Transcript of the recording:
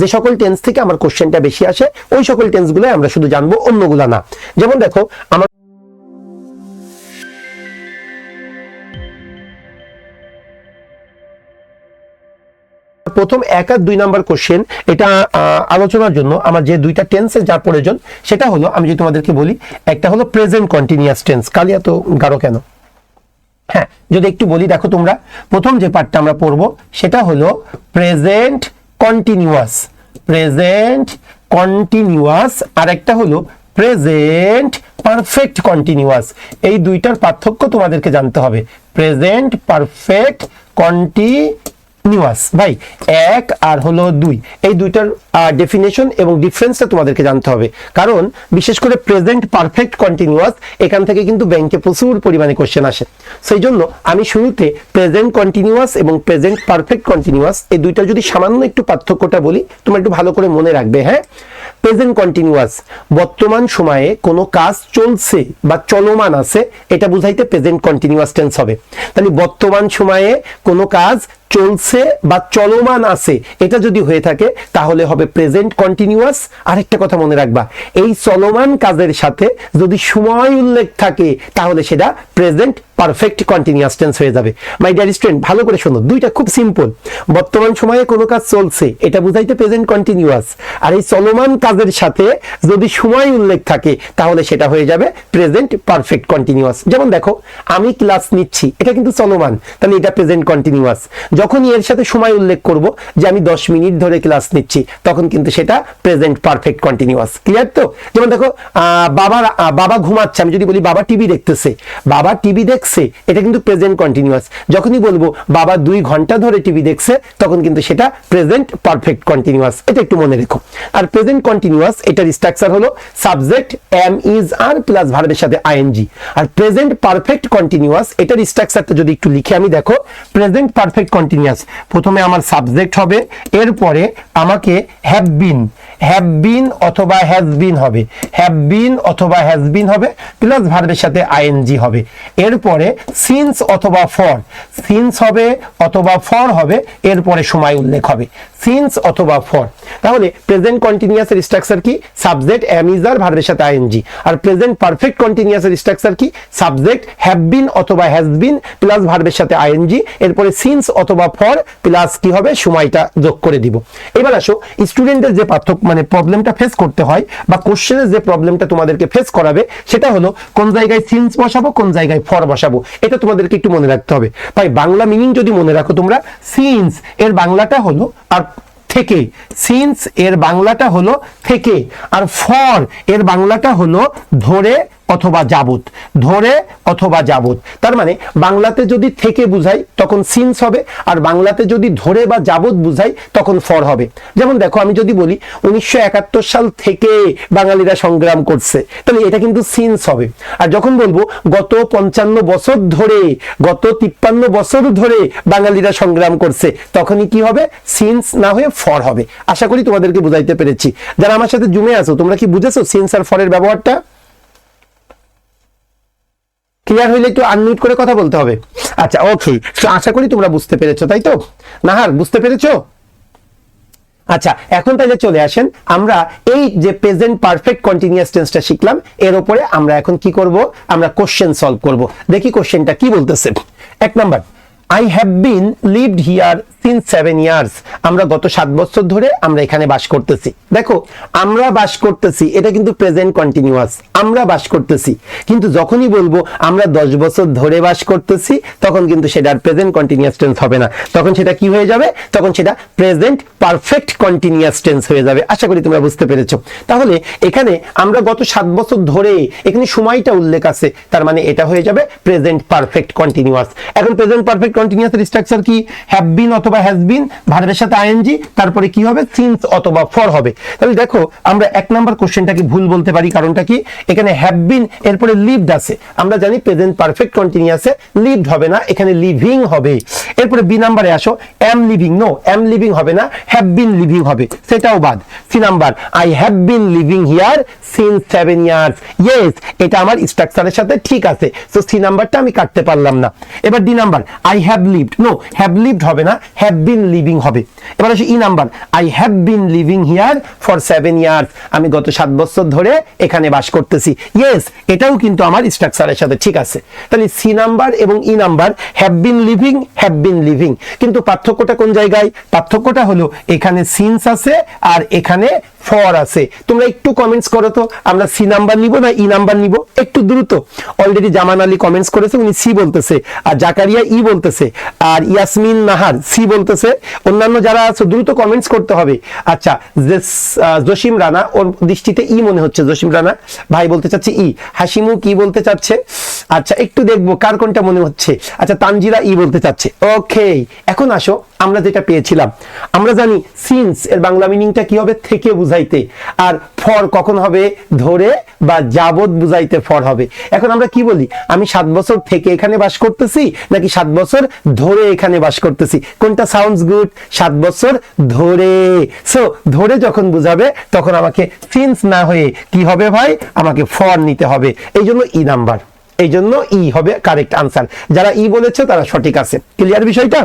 যে সকল টেন্স থেকে আমার কোশ্চেনটা বেশি আসে, ওই সকল টেন্সগুলো আমরা শুধু জানব, অন্যগুলা না। যেমন দেখো, আমার প্রথম এক আর দুই নাম্বার কোশ্চেন এটা আলোচনার জন্য আমার যে দুইটা টেন্সের যা প্রয়োজন, সেটা হলো, আমি যদি তোমাদেরকে বলি, একটা হলো প্রেজেন্ট কন্টিনিউয়াস টেন্স কালি এত গাঢ় কেন? হ্যাঁ যদি একটু বলি, দেখো তোমরা, প্রথম যে পার্টটা আমরা পড়ব, সেটা হলো প্রেজেন্ট কন্টিনিউয়াস প্রেজেন্ট কন্টিনিউয়াস আর একটা হলো প্রেজেন্ট পারফেক্ট কন্টিনিউয়াস এই দুইটার পার্থক্য তোমাদেরকে জানতে হবে। প্রেজেন্ট পারফেক্ট কন্টিনিউয়াস ভাই, এক আর হলো দুই। এই দুইটার ডেফিনেশন এবং ডিফারেন্সটা তোমাদেরকে জানতে হবে। কারণ বিশেষ করে প্রেজেন্ট পারফেক্ট কন্টিনিউয়াস এখান থেকে কিন্তু ব্যাংকে প্রচুর পরিমাণে কোশ্চেন আসে। সেই জন্য আমি শুরুতে প্রেজেন্ট কন্টিনিউয়াস এবং প্রেজেন্ট পারফেক্ট কন্টিনিউয়াস এই দুইটা যদি সামান্য একটু পার্থক্যটা বলি, তোমরা একটু ভালো করে মনে রাখবে হ্যাঁ? প্রেজেন্ট কন্টিনিউয়াস বর্তমান সময়ে কোনো কাজ চলছে বা চলমান আছে, এটা বুঝাইতে প্রেজেন্ট কন্টিনিউয়াস টেন্স হবে। তাহলে বর্তমান সময়ে কোনো কাজ চলছে বা চলমান আছে, এটা যদি হয়ে থাকে, তাহলে হবে প্রেজেন্ট কন্টিনিউয়াস আরেকটা কথা মনে রাখবা, এই চলমান কাজের সাথে যদি সময় উল্লেখ থাকে, তাহলে সেটা প্রেজেন্ট পারফেক্ট কন্টিনিউয়াস টেন্স হয়ে যাবে। মাই ডিয়ার স্টুডেন্ট ভালো করে শোনো, দুইটা খুব সিম্পল বর্তমান সময়ে কোনো কাজ চলছে, এটা বুঝাইতে প্রেজেন্ট কন্টিনিউয়াস আর এই চলমান কাজের সাথে যদি সময় উল্লেখ থাকে, তাহলে সেটা হয়ে যাবে প্রেজেন্ট পারফেক্ট কন্টিনিউয়াস যেমন দেখো, আমি ক্লাস নিচ্ছি, এটা কিন্তু চলমান, তাহলে এটা প্রেজেন্ট কন্টিনিউয়াস যখনই এর সাথে সময় উল্লেখ করব, যে আমি দশ মিনিট ধরে ক্লাস নিচ্ছি, তখন কিন্তু সেটা প্রেজেন্ট পারফেক্ট কন্টিনিউয়াস ক্লিয়ার তো? যেমন দেখো বাবার বাবা ঘুমাচ্ছে, আমি যদি বলি, বাবা টিভি দেখতেছে। বাবা টিভি দেখছে, এটা কিন্তু প্রেজেন্ট কন্টিনিউয়াস যখনই বলব, বাবা দুই ঘণ্টা ধরে টিভি দেখছে, তখন কিন্তু সেটা প্রেজেন্ট পারফেক্ট কন্টিনিউয়াস এটা একটু মনে রেখো। আর প্রেজেন্ট কন্টিনিউয়াস এটার স্ট্রাকচার হলো subject am is are plus ভার্বের সাথে আইএনজি আর প্রেজেন্ট পারফেক্ট কন্টিনিউয়াস এটার স্ট্রাকচারটা যদি একটু লিখে আমি দেখো প্রেজেন্ট পারফেক্ট কন্টিনিউয়াস প্রথমে আমার সাবজেক্ট হবে, এরপরে আমাকে হ্যাভ বিন হ্যাভ বিন অথবা হ্যাজ বিন হবে। হ্যাভ বিন অথবা হ্যাজ বিন হবে প্লাস ভার্বের সাথে আইএনজি হবে। এরপরে সিন্স অথবা ফর সিন্স হবে অথবা ফর হবে এরপরে সময় উল্লেখ হবে। সিন্স অথবা ফর তাহলে প্রেজেন্ট কন্টিনিউয়াসের স্ট্রাকচার কি? সাবজেক্ট এম ইজ আর ভার্বের সাথে আইএনজি আর প্রেজেন্ট পারফেক্ট কন্টিনিউয়াসের স্ট্রাকচার কি? সাবজেক্ট হ্যাভ বিন অথবা হ্যাজ বিন প্লাস ভার্বের সাথে আইএনজি এরপরে সিন্স অথবা ফর প্লাস কি হবে? সময়টা যোগ করে দিব। এবার আসো স্টুডেন্টের যে পার্থক্য মানে প্রবলেমটা ফেস করতে হয়, বা কোশ্চেনের যে প্রবলেমটা তোমাদেরকে ফেস করাবে, সেটা হলো কোন জায়গায় সিন্স বসাবো, কোন জায়গায় ফর বসাবো। এটা তোমাদেরকে একটু মনে রাখতে হবে। তাই বাংলা মিনিং যদি মনে রাখো তোমরা সিন্স এর বাংলাটা হলো, আর থেকে সিন্স এর বাংলাটা হলো থেকে আর ফর এর বাংলাটা হলো ধরে অথবা যাবত ধরে অথবা যাবত তার মানে বাংলাতে যদি থেকে বুঝাই, তখন সিন্স হবে, আর বাংলাতে যদি ধরে বা যাবত বুঝাই, তখন ফর হবে। যেমন দেখো, আমি যদি বলি, উনিশশো একাত্তর সাল থেকে বাঙালিরা সংগ্রাম করছে, তাহলে এটা কিন্তু সিন্স হবে। আর যখন বলব, গত পঞ্চান্ন বছর ধরে, গত তিপ্পান্ন বছর ধরে বাঙালিরা সংগ্রাম করছে, তখনই কি হবে? সিন্স না হয়ে ফর হবে। আশা করি তোমাদেরকে বুঝাইতে পেরেছি। যারা আমার সাথে জুমে আছো, তোমরা কি বুঝেছ সিন্স আর ফরের ব্যবহারটা? ক্লিয়ার হইলে একটু আনমিউট করে কথা বলতে হবে। আচ্ছা ওকে আশা করি তোমরা বুঝতে পেরেছ, তাই তো? নাহার, বুঝতে পেরেছ? আচ্ছা এখন তাহলে চলে আসেন। আমরা এই যে প্রেজেন্ট পারফেক্ট কন্টিনিউয়াস টেন্সটা শিখলাম, এর উপরে আমরা এখন কি করব? আমরা কোশ্চেন সলভ করব। দেখি কোশ্চেনটা কি বলতেছে। এক number I have been lived here since seven years আমরা গত সাত বছর ধরে আমরা এখানে বাস করতেছি। দেখো, আমরা বাস করতেছি, এটা কিন্তু প্রেজেন্ট কন্টিনিউয়াস আমরা বাস করতেছি। কিন্তু যখনই বলব আমরা দশ বছর ধরে বাস করতেছি, তখন কিন্তু সেটা আর প্রেজেন্ট কন্টিনিউয়াস টেন্স হবে না। তখন সেটা কি হয়ে যাবে? তখন সেটা প্রেজেন্ট পারফেক্ট কন্টিনিউয়াস টেন্স হয়ে যাবে। আশা করি তোমরা বুঝতে পেরেছ। তাহলে এখানে আমরা গত সাত বছর ধরে এখানে সময়টা উল্লেখ আছে। তার মানে এটা হয়ে যাবে প্রেজেন্ট পারফেক্ট কন্টিনিউয়াস এখন প্রেজেন্ট পারফেক্ট কন্টিনিউয়াস স্ট্রাকচার কি? হ্যাভ বিন অথবা হ্যাজ বিন ভার্বের সাথে আইএনজি তারপরে কি হবে? সিন্স অথবা ফর হবে। তাহলে দেখো, আমরা এক নাম্বার কোশ্চেনটাকে ভুল বলতে পারি, কারণটা কি? এখানে হ্যাভ বিন এরপরে লিভড আছে। আমরা জানি প্রেজেন্ট পারফেক্ট কন্টিনিউয়াসে লিভড হবে না, এখানে লিভিং হবে। এরপরে বি নাম্বারে আসো am living no am living হবে না হ্যাভ বিন লিভিং হবে। সেটাও বাদ। C number I have been living here since seven years yes এটা আমার স্ট্রাকচারের সাথে ঠিক আছে। তো সি নাম্বারটা আমি কাটতে পারলাম না। এবার D number I have lived no have lived হবে না হ্যাভ বিন লিভিং হবে। এবার আসে E number I have been living here for seven years আমি গত সাত বছর ধরে এখানে বাস করতেছি। ইয়েস এটাও কিন্তু আমার স্ট্রাকচারের সাথে ঠিক আছে। তাহলে সি নাম্বার এবং E number have been living have been living কিন্তু পার্থক্যটা কোন জায়গায়? পার্থক্যটা হলো এখানে সিন্স আছে আর এখানে ফর আছে। তোমরা একটু কমেন্টস করো তো, আমরা সি নাম্বার নিব না ই নাম্বার নিব? একটু দ্রুত। অলরেডি জামান আলী কমেন্টস করেছে, উনি সি বলতেছে, আর জাকারিয়া ই বলতেছে, আর ইয়াসমিন নাহার সি বলতেছে। অন্যান্য যারা আছে, দ্রুত কমেন্টস করতে হবে। আচ্ছা জসিম রানা, ওর দৃষ্টিতে ই মনে হচ্ছে, জসিম রানা। ভাই বলতে চাচ্ছে ই হাসিমু কি বলতে চাচ্ছে? আচ্ছা একটু দেখব, কার কোনটা মনে হচ্ছে। আচ্ছা তানজিরা ই বলতে চাচ্ছে। ওকে এখন আসো। আমরা যেটা পেয়েছিলাম। আমরা জানি সিন্স এর বাংলা মিনিংটা কি হবে? থেকে বুঝাইতে। আর ফর কখন হবে? ধরে বা যাবত বুঝাইতে ফর হবে। এখন আমরা কি বলি? আমি সাত বছর থেকে এখানে বাস করতেছি, নাকি সাত বছর ধরে এখানে বাস করতেছি? কোনটা সাউন্ডস গুড সাত বছর ধরে। সো ধরে যখন বুঝাবে, তখন আমাকে সিন্স না হয়ে কি হবে ভাই? আমাকে ফর নিতে হবে। এই জন্য ই নাম্বার এই জন্য ই হবে কারেক্ট আনসার যারা ই বলেছে, তারা সঠিক আছে। ক্লিয়ার বিষয়টা?